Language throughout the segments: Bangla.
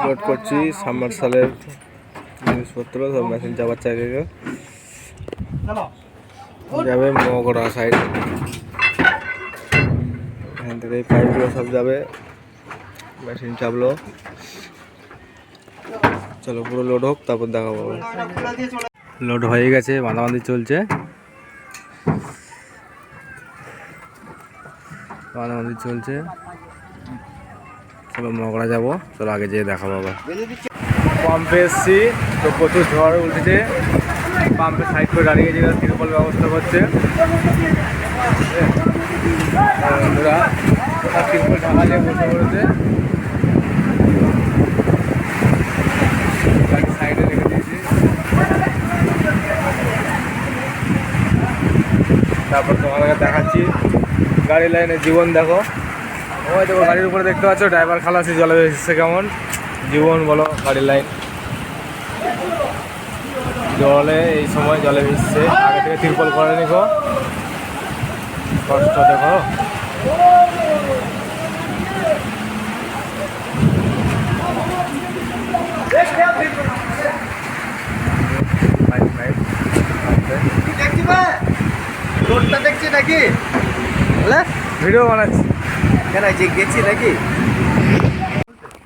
লোড করছি সাবমার্সালের জিনিসপত্র, সব মেশিন আগে আগে। যাবে মগরা সাইড এখান থেকে এই পাইপগুলো সব যাবে। মেশিন চাপলো। চলো পুরো লোড হোক, তারপর দেখা দেখাবো লোড হয়ে গেছে, বাঁধাবাঁধি চলছে। বাঁধাবাঁধি চলছে। মগরা যাব। চলো আগে যেয়ে দেখাবো আবার পাম্পে এসছি, তো প্রচুর ঝড় উঠেছে। পাম্পে সাইড করে দাঁড়িয়ে গেছে তিরপল ব্যবস্থা করছে। বন্ধুরা বসে পড়েছে? রেখে তারপর তোমাদেরকে দেখাচ্ছি। গাড়ি লাইনের জীবন দেখো। ওই দেখো গাড়ির উপরে দেখতে পাচ্ছ ড্রাইভার খালাসি জলে এসেছে কেমন? জীবন বলো গাড়ির লাইন জলে এই সময় জলে ভিজছে। আগে থেকে তিরপল করে নিকো। কষ্ট দেখো। দেখছি নাকি? ভিডিও বানাচ্ছি। কেন যে গেছি নাকি?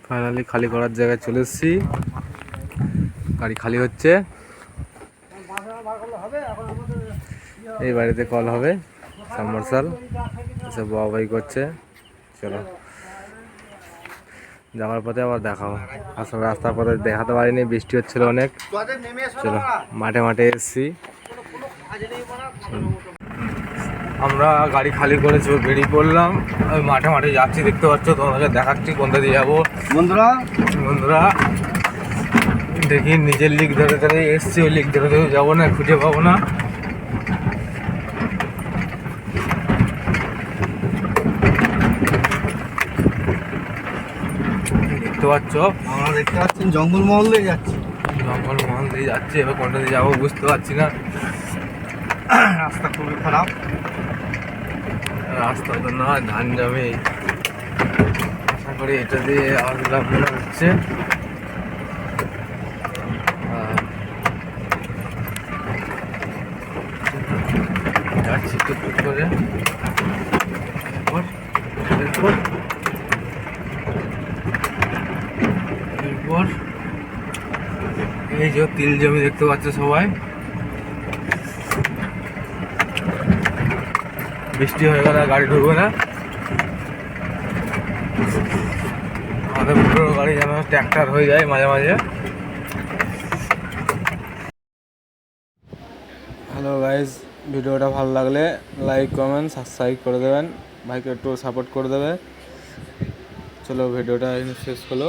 ফাইনালি খালি করার জায়গায় চলে এসেছি। গাড়ি খালি হচ্ছে। এই বাড়িতে কল হবে সাবমার্সাল এসব বাবাই করছে। চলো। যাওয়ার পথে আবার দেখাবো আসলে রাস্তার পথে দেখাতে পারিনি বৃষ্টি হচ্ছিল অনেক। চলো মাঠে মাঠে এসেছি। আমরা গাড়ি খালি করে বেরিয়ে পড়লাম। মাঠে মাঠে যাচ্ছি দেখতে পাচ্ছ তোমাদেরকে দেখাচ্ছি কোনটা দিয়ে যাব। বন্ধুরা? বন্ধুরা দেখি নিজের লিক ধরে ধরে এসছি ওই লিক ধরে ধরে যাব না খুঁজে পাবো না। দেখতে পাচ্ছ? আমরা দেখতে পাচ্ছেন জঙ্গল মহল দিয়ে যাচ্ছি। জঙ্গল মহল দিয়ে যাচ্ছি এবার কোনটা দিয়ে যাব বুঝতে পারছি না। রাস্তা খুবই খারাপ। রাস্তা তো না ধান যাবে আশা করি এটা দিয়ে আসলাম মনে হচ্ছে। যাচ্ছি টুক টুক করে। এরপর এই যে তিল জমি দেখতে পাচ্ছ সবাই। বৃষ্টি হয়ে গেলে গাড়ি ঢুকবে না। আমাদের পুরো গাড়ি যেন ট্র্যাক্টর হয়ে যায় মাঝে মাঝে। হ্যালো গাইজ ভিডিওটা ভালো লাগলে লাইক কমেন্ট সাবস্ক্রাইব করে দেবেন। ভাইকে একটু সাপোর্ট করে দেবে। চলো ভিডিওটা শেষ হলো